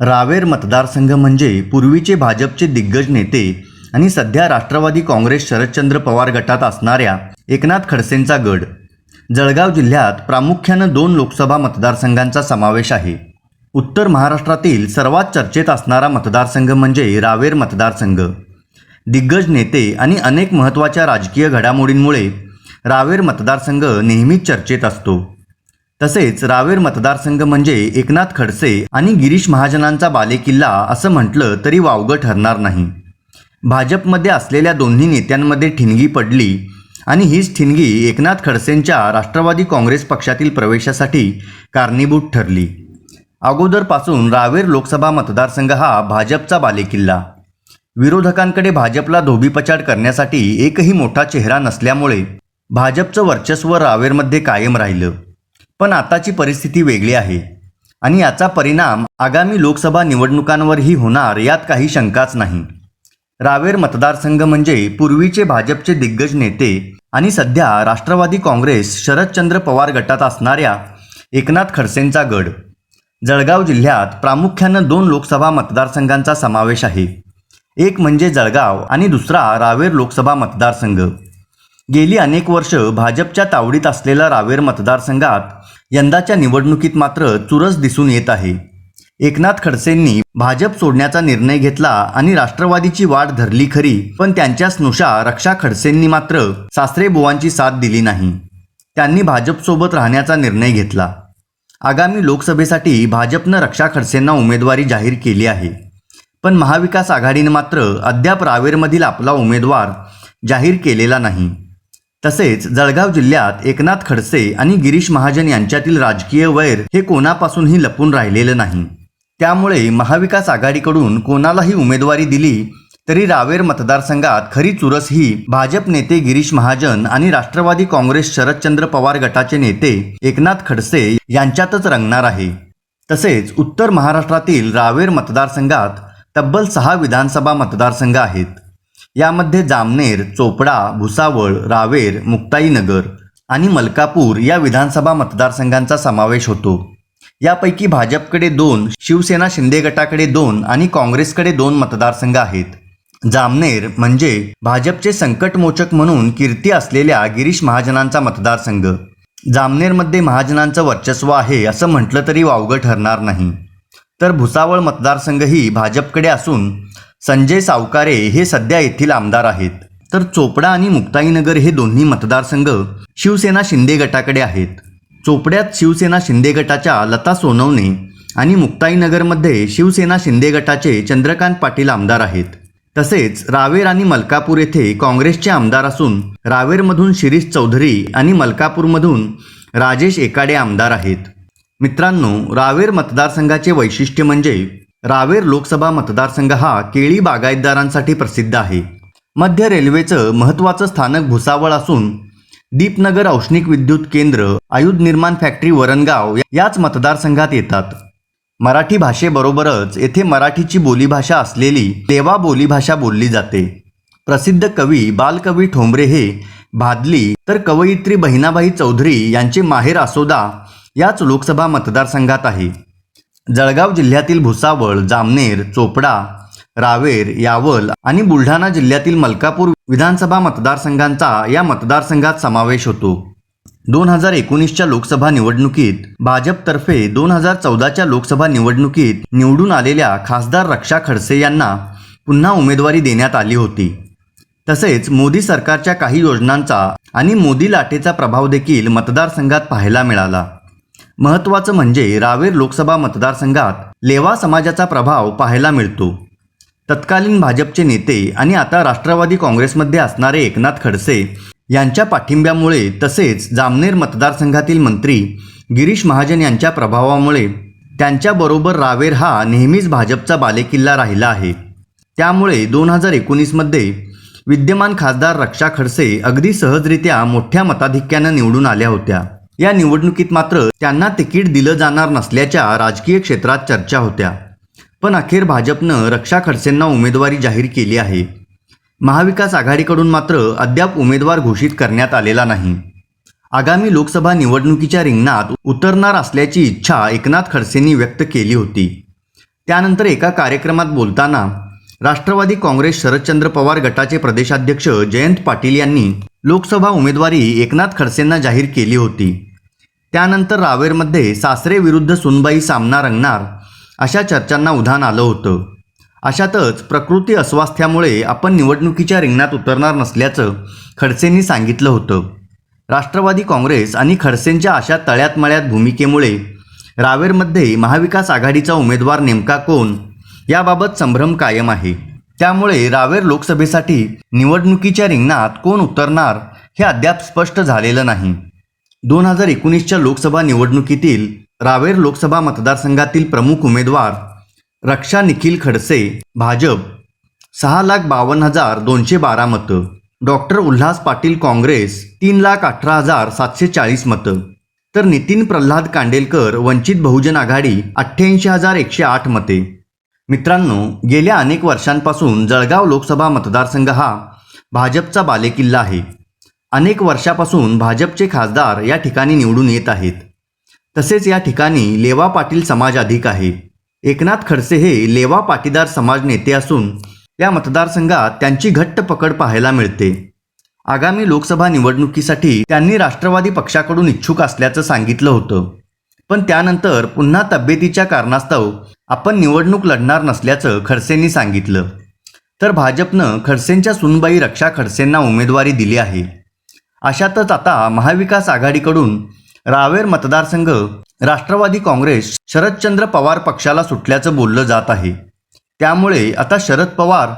रावेर मतदारसंघ म्हणजे पूर्वीचे भाजपचे दिग्गज नेते आणि सध्या राष्ट्रवादी काँग्रेस शरदचंद्र पवार गटात असणाऱ्या एकनाथ खडसेंचा गड. जळगाव जिल्ह्यात प्रामुख्यानं दोन लोकसभा मतदारसंघांचा समावेश आहे. उत्तर महाराष्ट्रातील सर्वात चर्चेत असणारा मतदारसंघ म्हणजे रावेर मतदारसंघ. दिग्गज नेते आणि अनेक महत्त्वाच्या राजकीय घडामोडींमुळे रावेर मतदारसंघ नेहमीच चर्चेत असतो. तसेच रावेर मतदारसंघ म्हणजे एकनाथ खडसे आणि गिरीश महाजनांचा बालेकिल्ला असं म्हटलं तरी वावगं ठरणार नाही. भाजपमध्ये असलेल्या दोन्ही नेत्यांमध्ये ठिणगी पडली आणि हीच ठिणगी एकनाथ खडसेंच्या राष्ट्रवादी काँग्रेस पक्षातील प्रवेशासाठी कारणीभूत ठरली. अगोदरपासून रावेर लोकसभा मतदारसंघ हा भाजपचा बालेकिल्ला. विरोधकांकडे भाजपला धोबीपछाड करण्यासाठी एकही मोठा चेहरा नसल्यामुळे भाजपचं वर्चस्व रावेरमध्ये कायम राहिलं. पण आताची परिस्थिती वेगळी आहे. आणि याचा परिणाम आगामी लोकसभा निवडणुकांवरही होणार यात काही शंकाच नाही. रावेर मतदारसंघ म्हणजे पूर्वीचे भाजपचे दिग्गज नेते आणि सध्या राष्ट्रवादी काँग्रेस शरदचंद्र पवार गटात असणाऱ्या एकनाथ खडसेंचा गड. जळगाव जिल्ह्यात प्रामुख्यानं दोन लोकसभा मतदारसंघांचा समावेश आहे. एक म्हणजे जळगाव आणि दुसरा रावेर लोकसभा मतदारसंघ. गेली अनेक वर्ष भाजपच्या तावडीत असलेला रावेर मतदारसंघात यंदाच्या निवडणुकीत मात्र चुरस दिसून येत आहे. एकनाथ खडसेंनी भाजप सोडण्याचा निर्णय घेतला आणि राष्ट्रवादीची वाट धरली खरी पण त्यांच्या स्नुषा रक्षा खडसेंनी मात्र सासरेबुवांची साथ दिली नाही. त्यांनी भाजपसोबत राहण्याचा निर्णय घेतला. आगामी लोकसभेसाठी भाजपनं रक्षा खडसेंना उमेदवारी जाहीर केली आहे. पण महाविकास आघाडीनं मात्र अद्याप रावेरमधील आपला उमेदवार जाहीर केलेला नाही. तसेच जळगाव जिल्ह्यात एकनाथ खडसे आणि गिरीश महाजन यांच्यातील राजकीय वैर हे कोणापासूनही लपून राहिलेलं नाही. त्यामुळे महाविकास आघाडीकडून कोणालाही उमेदवारी दिली तरी रावेर मतदारसंघात खरी चुरस ही भाजप नेते गिरीश महाजन आणि राष्ट्रवादी काँग्रेस शरदचंद्र पवार गटाचे नेते एकनाथ खडसे यांच्यातच रंगणार आहे. तसेच उत्तर महाराष्ट्रातील रावेर मतदारसंघात तब्बल सहा विधानसभा मतदारसंघ आहेत. यामध्ये जामनेर चोपडा भुसावळ रावेर मुक्ताईनगर आणि मलकापूर या विधानसभा मतदारसंघांचा समावेश होतो. यापैकी भाजपकडे दोन शिवसेना शिंदे गटाकडे दोन आणि काँग्रेसकडे दोन मतदारसंघ आहेत. जामनेर म्हणजे भाजपचे संकटमोचक म्हणून कीर्ती असलेल्या गिरीश महाजनांचा मतदारसंघ. जामनेरमध्ये महाजनांचं वर्चस्व आहे असं म्हटलं तरी वावगं ठरणार नाही. तर भुसावळ मतदारसंघही भाजपकडे असून संजय सावकारे हे सध्या येथील आमदार आहेत. तर चोपडा आणि मुक्ताईनगर हे दोन्ही मतदारसंघ शिवसेना शिंदे गटाकडे आहेत. चोपड्यात शिवसेना शिंदे गटाच्या लता सोनवणे आणि मुक्ताईनगरमध्ये शिवसेना शिंदे गटाचे चंद्रकांत पाटील आमदार आहेत. तसेच रावेर आणि मलकापूर येथे काँग्रेसचे आमदार असून रावेरमधून शिरीष चौधरी आणि मलकापूरमधून राजेश एकाडे आमदार आहेत. मित्रांनो रावेर मतदारसंघाचे वैशिष्ट्य म्हणजे रावेर लोकसभा मतदारसंघ हा केळी बागायतदारांसाठी प्रसिद्ध आहे. मध्य रेल्वेचं महत्त्वाचं स्थानक भुसावळ असून दीपनगर औष्णिक विद्युत केंद्र आयुध निर्माण फॅक्टरी वरणगाव याच मतदारसंघात येतात. मराठी भाषेबरोबरच येथे मराठीची बोलीभाषा असलेली देवा बोलीभाषा बोलली जाते. प्रसिद्ध कवी बालकवी ठोंबरे हे भादली तर कवयित्री बहिणाबाई चौधरी यांचे माहेर आसोदा याच लोकसभा मतदारसंघात आहे. जळगाव जिल्ह्यातील भुसावळ जामनेर चोपडा रावेर यावल आणि बुलढाणा जिल्ह्यातील मलकापूर विधानसभा मतदारसंघांचा या मतदारसंघात समावेश होतो. दोन हजार एकोणीसच्या लोकसभा निवडणुकीत भाजपतर्फे दोन हजार चौदाच्या लोकसभा निवडणुकीत निवडून आलेल्या खासदार रक्षा खडसे यांना पुन्हा उमेदवारी देण्यात आली होती. तसेच मोदी सरकारच्या काही योजनांचा आणि मोदी लाटेचा प्रभाव देखील मतदारसंघात पाहायला मिळाला. महत्त्वाचं म्हणजे रावेर लोकसभा मतदारसंघात लेवा समाजाचा प्रभाव पाहायला मिळतो. तत्कालीन भाजपचे नेते आणि आता राष्ट्रवादी काँग्रेसमध्ये असणारे एकनाथ खडसे यांच्या पाठिंब्यामुळे तसेच जामनेर मतदारसंघातील मंत्री गिरीश महाजन यांच्या प्रभावामुळे त्यांच्याबरोबर रावेर हा नेहमीच भाजपचा बालेकिल्ला राहिला आहे. त्यामुळे दोन हजार एकोणीसमध्ये विद्यमान खासदार रक्षा खडसे अगदी सहजरित्या मोठ्या मताधिक्यानं निवडून आल्या होत्या. या निवडणुकीत मात्र त्यांना तिकीट दिलं जाणार नसल्याच्या राजकीय क्षेत्रात चर्चा होत्या. पण अखेर भाजपनं रक्षा खडसेंना उमेदवारी जाहीर केली आहे. महाविकास आघाडीकडून मात्र अद्याप उमेदवार घोषित करण्यात आलेला नाही. आगामी लोकसभा निवडणुकीच्या रिंगणात उतरणार असल्याची इच्छा एकनाथ खडसेंनी व्यक्त केली होती. त्यानंतर एका कार्यक्रमात बोलताना राष्ट्रवादी काँग्रेस शरदचंद्र पवार गटाचे प्रदेशाध्यक्ष जयंत पाटील यांनी लोकसभा उमेदवारी एकनाथ खडसेंना जाहीर केली होती. त्यानंतर रावेरमध्ये सासरे विरुद्ध सुनबाई सामना रंगणार अशा चर्चांना उधाण आलं होतं. अशातच प्रकृती अस्वास्थ्यामुळे आपण निवडणुकीच्या रिंगणात उतरणार नसल्याचं खडसेंनी सांगितलं होतं. राष्ट्रवादी काँग्रेस आणि खडसेंच्या अशा तळ्यात मळ्यात भूमिकेमुळे रावेरमध्ये महाविकास आघाडीचा उमेदवार नेमका कोण याबाबत संभ्रम कायम आहे. त्यामुळे रावेर लोकसभेसाठी निवडणुकीच्या रिंगणात कोण उतरणार हे अद्याप स्पष्ट झालेलं नाही. दोन हजार एकोणीसच्या लोकसभा निवडणुकीतील रावेर लोकसभा मतदारसंघातील प्रमुख उमेदवार रक्षा निखिल खडसे भाजप सहा लाख बावन्न हजार दोनशे बारा मतं. डॉक्टर उल्हास पाटील काँग्रेस तीन लाख अठरा हजार सातशे चाळीस मतं. तर नितीन प्रल्हाद कांडेलकर वंचित बहुजन आघाडी अठ्ठ्याऐंशी हजार एकशे आठ मते. मित्रांनो गेल्या अनेक वर्षांपासून जळगाव लोकसभा मतदारसंघ हा भाजपचा बालेकिल्ला आहे. अनेक वर्षापासून भाजपचे खासदार या ठिकाणी निवडून येत आहेत. तसेच या ठिकाणी लेवा पाटील समाज अधिक आहे. एकनाथ खडसे हे लेवा पाटीदार समाज नेते असून या मतदारसंघात त्यांची घट्ट पकड पाहायला मिळते. आगामी लोकसभा निवडणुकीसाठी त्यांनी राष्ट्रवादी पक्षाकडून इच्छुक असल्याचं सांगितलं होतं. पण त्यानंतर पुन्हा तब्येतीच्या कारणास्तव आपण निवडणूक लढणार नसल्याचं खडसेंनी सांगितलं. तर भाजपनं खडसेंच्या सुनबाई रक्षा खडसेंना उमेदवारी दिली आहे. अशातच आता महाविकास आघाडीकडून रावेर मतदारसंघ राष्ट्रवादी काँग्रेस शरदचंद्र पवार पक्षाला सुटल्याचं बोललं जात आहे. त्यामुळे आता शरद पवार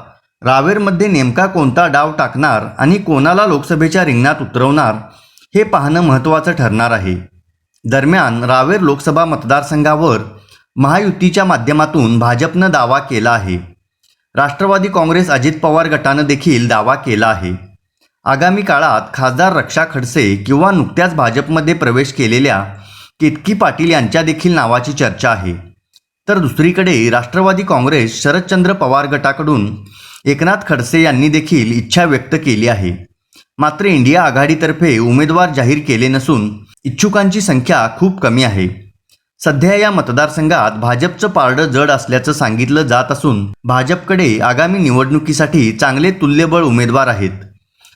रावेरमध्ये नेमका कोणता डाव टाकणार आणि कोणाला लोकसभेच्या रिंगणात उतरवणार हे पाहणं महत्त्वाचं ठरणार आहे. दरम्यान रावेर लोकसभा मतदारसंघावर महायुतीच्या माध्यमातून भाजपनं दावा केला आहे. राष्ट्रवादी काँग्रेस अजित पवार गटानं देखील दावा केला आहे. आगामी काळात खासदार रक्षा खडसे किंवा नुकत्याच भाजपमध्ये प्रवेश केलेल्या केतकी पाटील यांच्या देखील नावाची चर्चा आहे. तर दुसरीकडे राष्ट्रवादी काँग्रेस शरदचंद्र पवार गटाकडून एकनाथ खडसे यांनी देखील इच्छा व्यक्त केली आहे. मात्र इंडिया आघाडीतर्फे उमेदवार जाहीर केले नसून इच्छुकांची संख्या खूप कमी आहे. सध्या या मतदारसंघात भाजपचं पारडं जड असल्याचं सांगितलं जात असून भाजपकडे आगामी निवडणुकीसाठी चांगले तुल्यबळ उमेदवार आहेत.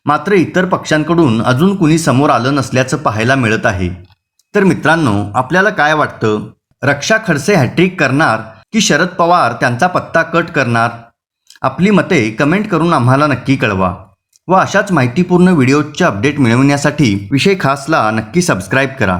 मात्र इतर पक्षांकडून अजून कुणी समोर आलं नसल्याचं पाहायला मिळत आहे. तर मित्रांनो आपल्याला काय वाटतं? रक्षा खडसे हॅट्रिक करणार की शरद पवार त्यांचा पत्ता कट करणार? आपली मते कमेंट करून आम्हाला नक्की कळवा. व अशाच माहितीपूर्ण व्हिडिओजचे अपडेट मिळवण्यासाठी विषय खासला नक्की सबस्क्राईब करा.